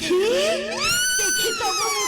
দেখি দেখি তবু মুখখানি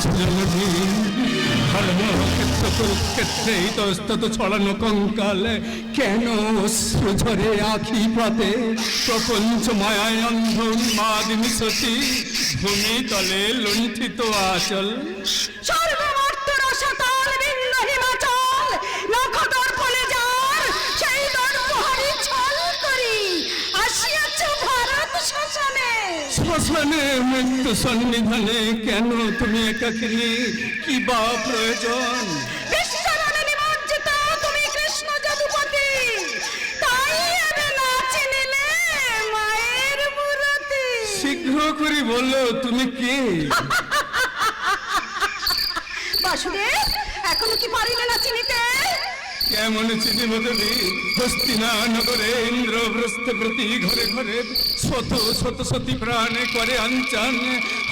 তুমি কাঁদিছ জননী ধর্ম ক্ষেত্র কুরুক্ষেত্রে ইতস্তত ছড়ানো কঙ্কালে কেন অশ্রু ঝরে আখি পাতে প্রপঞ্চ মায়ায় অন্ধ মাদ মিশতি ভূমি তলে লুণ্ঠিত আচল মৃত্যু সন্নিধানে কেন তুমি একাকিনী? কি বা প্রয়োজন? শীঘ্র করে বলো তুমি কে? বাসুদেব এখনও কি পারিলে না চিনিতে? কেমন তুমি হস্তিনা নগরে ইন্দ্রপ্রস্থ প্রতি ঘরে ঘরে শত শত সতী প্রাণে করে আঞ্চান,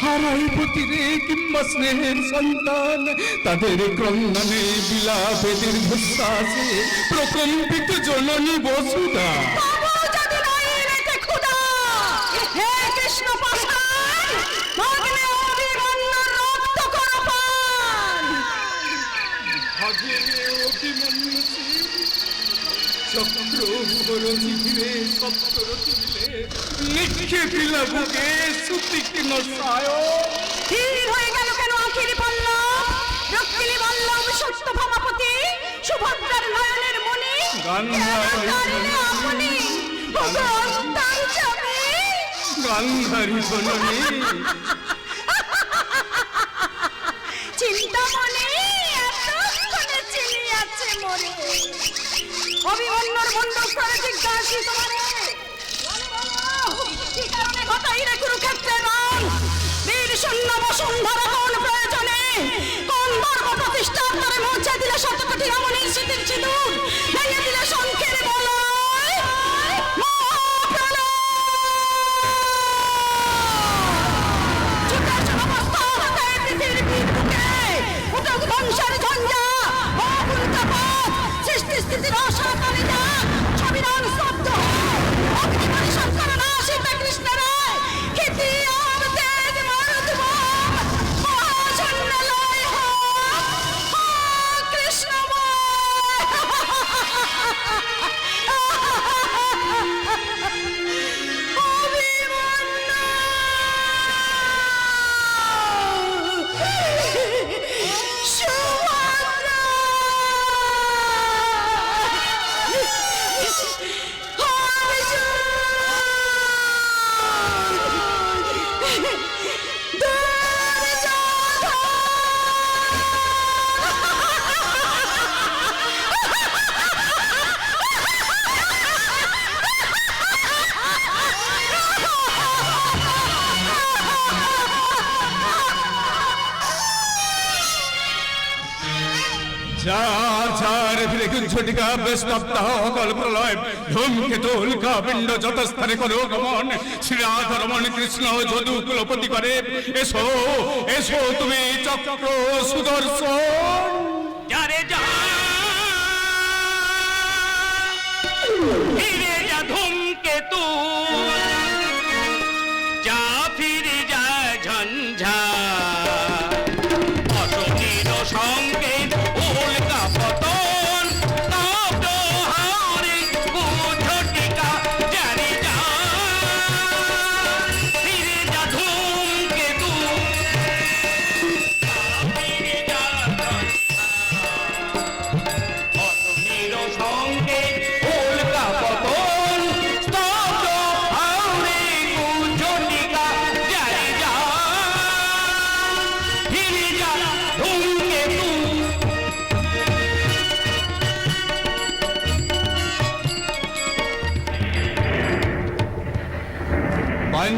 হারাই পতিরে কিংবা স্নেহের সন্তান। তাদের ক্রন্দনে বিলাপে দীর্ঘশ্বাসে প্রকম্পিত জননী বসুদা নিক্ষেপিলা বুকে সুতীক্ষ্ণ সায় ধীর হয়ে গেল কেন আখির পল্লব? রক্তিনী বল্লভ সত্য ভামাপতি, সুভদ্রার নয়নের মণি গান্ধার কেন জননী চিন্তামণি এতক্ষণে চিনিয়াছে মরে অভিমন্যুর মন্ডল করে জিজ্ঞাসি তোমারে কারণে ঘটাই রে কুরুক্ষেত্রের রণ বীর শূন্য বসুন্ধরা কোন প্রয়োজনে? কোন ধর্ম প্রতিষ্ঠার করে রমণীর স্মৃতির সিঁদুর অকল প্রলয়। ধূমকেতু, উল্কা, পিণ্ড করো গমন। কৃষ্ণ, যদু, কুলপতি করে। এসো এসো তুমি চক্র সুদর্শন।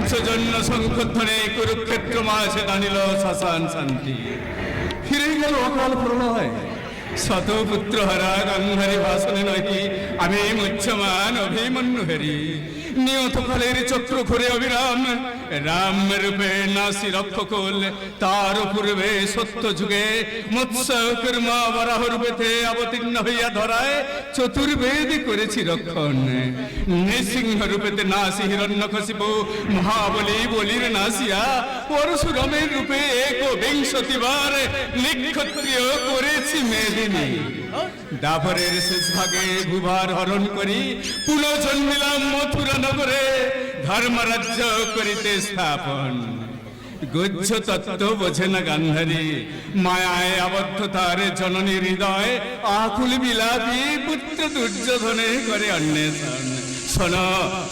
পাঞ্চজন্য শঙ্খধ্বনে কুরুক্ষেত্র মাঝে দাঁড়িল শ্মশান শান্তি। ফিরে গেল অকাল প্রলয়। শত পুত্র হরা গঙ্গারি ভাষণে নহি আমি মুচ্ছমান অভিমন্যু হেরি। নিয়ত ফলের চক্র ঘুরে অবিরাম। রাম রূপে নাসি রক্ষকুল তার পূর্বে সত্য যুগে মৎস্য কর্মা বরাহ রূপেতে অবতীর্ণ হইয়া ধরায় চতুর্বেদ করেছি রক্ষণ। নৃসিংহ রূপেতে নাসি হিরণ্য খসিব, মহাবলী বলির নাসিয়া, পরশুরামের রূপে এক বিংশতি বার নিক্ষত্রিয় করেছি মেদিনী। ডাবরের শেষ ভাগে ভূভার হরণ করি, পুনঃ জন্মিলাম মথুরা নগরে। ধর্মরাজ্য করিতে স্থাপন। গুজ্জ তত্ত্ব বোঝে না গান্ধারী। মায়ায় আবদ্ধ তার জননী হৃদয় আকুল বিলাপী পুত্র দুর্যোধনে করে অন্বেষণ। শোনো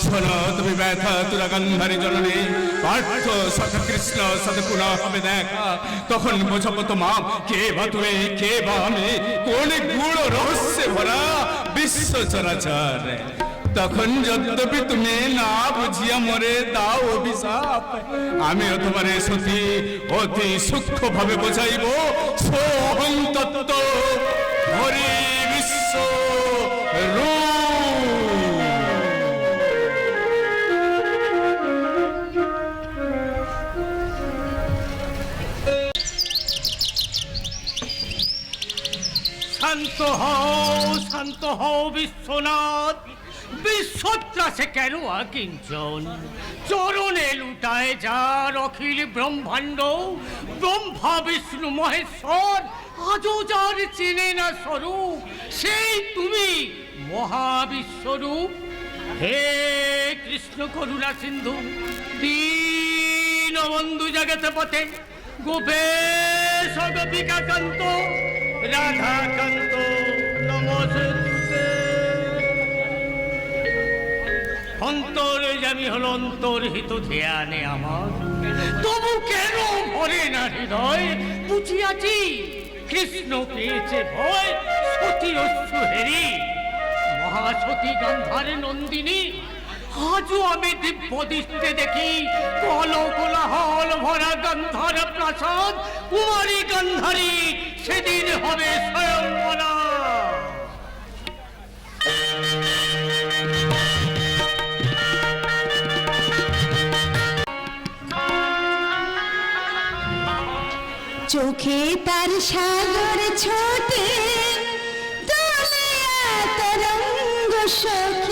শোনো, তুমি ব্যথা তুরা গান্ধারী জননী। পার্থ সত কৃষ্ণ সত পুনঃ হবে দেখা। তখন বোঝাবো তোমা কে বা তুমি, কে বা আমি, কোন গুড় রহস্যে ভরা বিশ্ব চরাচর। তখন যদ্যপি তুমি না বুঝিয়া মরে দাও অভিশাপ। আমিও তোমার সতী, অতি সূক্ষ্ম ভাবে বোঝাইব। সোহং তত্ত্ব, হরি বিশ্ব শান্ত হও শান্ত হও বিশ্বনাথ। বিশ্বত্রাসে কেন আকিঞ্চন চরণে লুটায় যার অখিল ব্রহ্মাণ্ড। ব্রহ্মা, বিষ্ণু, মহেশ্বর, আজও যার চেনে না স্বরূপ, সেই তুমি মহাবিশ্বরূপ। হে কৃষ্ণ করুণা সিন্ধু, দীন বন্ধু জগতে পথে গোপেশ গোপিকাকান্ত, রাধাকান্ত নমস্তে অন্তর জামি হল অন্তর্হিত ধ্যানে আমার। তবু কেন ভরে না হৃদয়? বুঝিয়াছি, কৃষ্ণ পেয়েছে ভয়, সতী অশ্রু হেরি। মহাসতী গান্ধারে নন্দিনী, আজও আমি দিব্য দৃষ্টে দেখি। কল কোলাহল ভরা গান্ধার প্রাসাদ, কুমারী গান্ধারী, সেদিন হবে স্বয়ং চোখে তার সাগর ছোটে তরঙ্গ সখী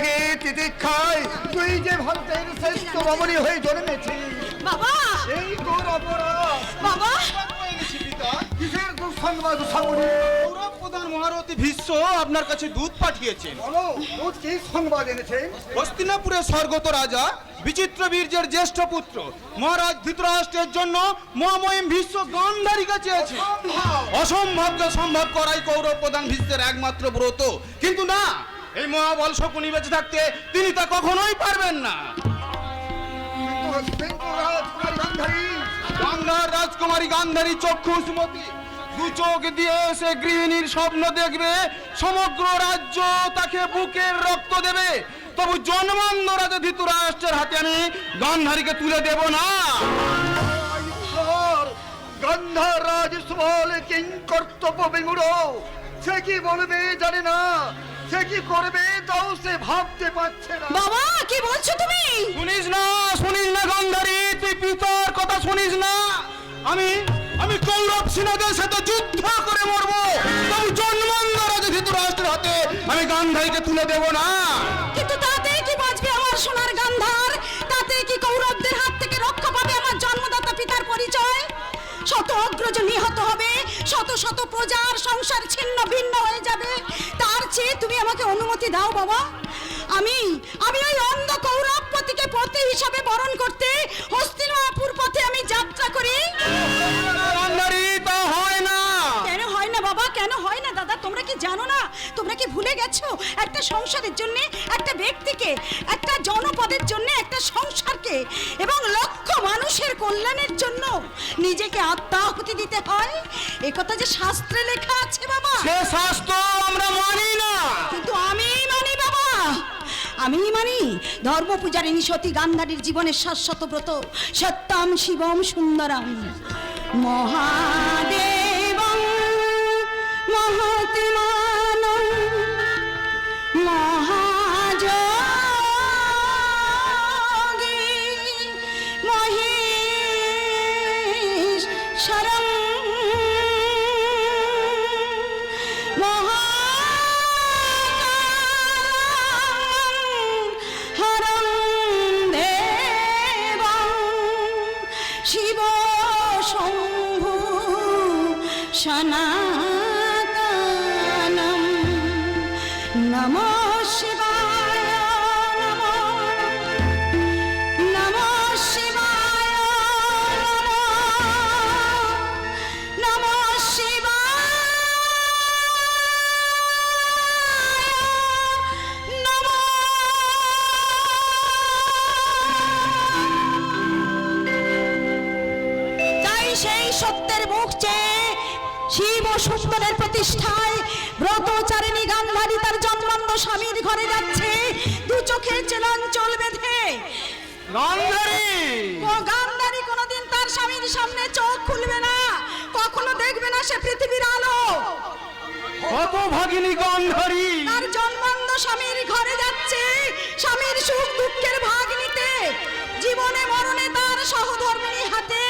তাগে তিতিক্ষায় তুই যে ভারতের শ্রেষ্ঠ রমণী হয়ে জন্মেছিস বাবা! এই তোর অপরাধ। বাবা! কিসের দুঃসংবাদ সামনে প্রধান মহারথী ভীষ্ম আপনার কাছে দুধ পাঠিয়েছেন। বলো কি সংবাদ এনেছে? হস্তিনাপুরের স্বর্গত রাজা বিচিত্র বীর্যের জ্যেষ্ঠ পুত্র মহারাজ ধৃতরাষ্ট্রের জন্য মহামহিম ভীষ্ম গান্ধারীকে চেয়েছে অসম্ভবকে সম্ভব করাই কৌরব প্রধান ভীষ্মের একমাত্র ব্রত। কিন্তু না এই মহাবল শকুনি বেঁচে থাকতে তিনি তা কখনোই পারবেন না। গান্ধারী রাজকুমারী গান্ধারী চক্ষু সুমতি, দু চোখ দিয়ে সে গৃহিণীর স্বপ্ন দেখবে, সমগ্র রাজ্য তাকে বুকের রক্ত দেবে। তবু জন্মান্ধ রাজা ধৃতরাষ্ট্রের হাতে আমি গান্ধারীকে তুলে দেব না। ঈশ্বর রাজ সুবল কিং কর্তব্য বিমূঢ়। সে কি বলবে জানে না? সে কি করবে তাও সে ভাবতে পারছে না। বাবা কি বলছো তুমি? শুনিস না শুনিস না গান্ধারী তুই পিতার কথা শুনিস না। আমি আমি কৌরব সেনাদের সাথে যুদ্ধ করে মরবো। তবু জন্মান্ধ রাজা ধৃতরাষ্ট্রের হাতে। আমি গান্ধারীকে তুলে দেব না। কিন্তু তাতে কি বাঁচবে আমার সোনার গান্ধার? তাতে কি কৌরবদের হাত থেকে রক্ষা পাবে আমার জন্মদাতা পিতার পরিচয়? শত অগ্রজ নিহত হবে শত শত প্রজার সংসার ছিন্ন ভিন্ন হয়ে যাবে। চেয়ে তুমি আমাকে অনুমতি দাও, বাবা। আমি আমি ওই অন্ধ কৌরবপতিকে পতি হিসাবে বরণ করতে হস্তিনাপুর গেছো একটা সংসারের জন্য একটা ব্যক্তিকে একটা জনপদের জন্য একটা সংসারকে এবং লক্ষ মানুষের কল্যাণের জন্য নিজেকে আত্মাহুতি দিতে হয়। এ কথা যে শাস্ত্রে লেখা আছে বাবা। সে শাস্ত্র আমরা মানি না। কিন্তু আমি মানি বাবা। আমি মানি ধর্ম পূজারিণী সতী গান্ধারীর জীবনের শাশ্বত ব্রত। সত্যম শিবম সুন্দরম। মহাদেব সনাতনম। নম শিবায় নমঃ। নমঃ শিবায় নমঃ। নমঃ শিবায় তাই সেই সত্যের মুখ চেয়ে শিব ও সুন্দরের প্রতিষ্ঠায় ব্রতচারিণী গান্ধারী তার জন্মান্ধ স্বামীর ঘরে যাচ্ছে। দু চোখের চলাঞ্চল বেঁধে গান্ধারী! ও গান্ধারী কোনোদিন তার স্বামীর সামনে চোখ খুলবে না। কখনো দেখবে না সে পৃথিবীর আলো। কত ভাগিনী গান্ধারী! তার জন্মান্ধ স্বামীর ঘরে যাচ্ছে। স্বামীর সুখ দুঃখের ভাগ নিতে। জীবনে মরণে তার সহধর্মিনী হাতে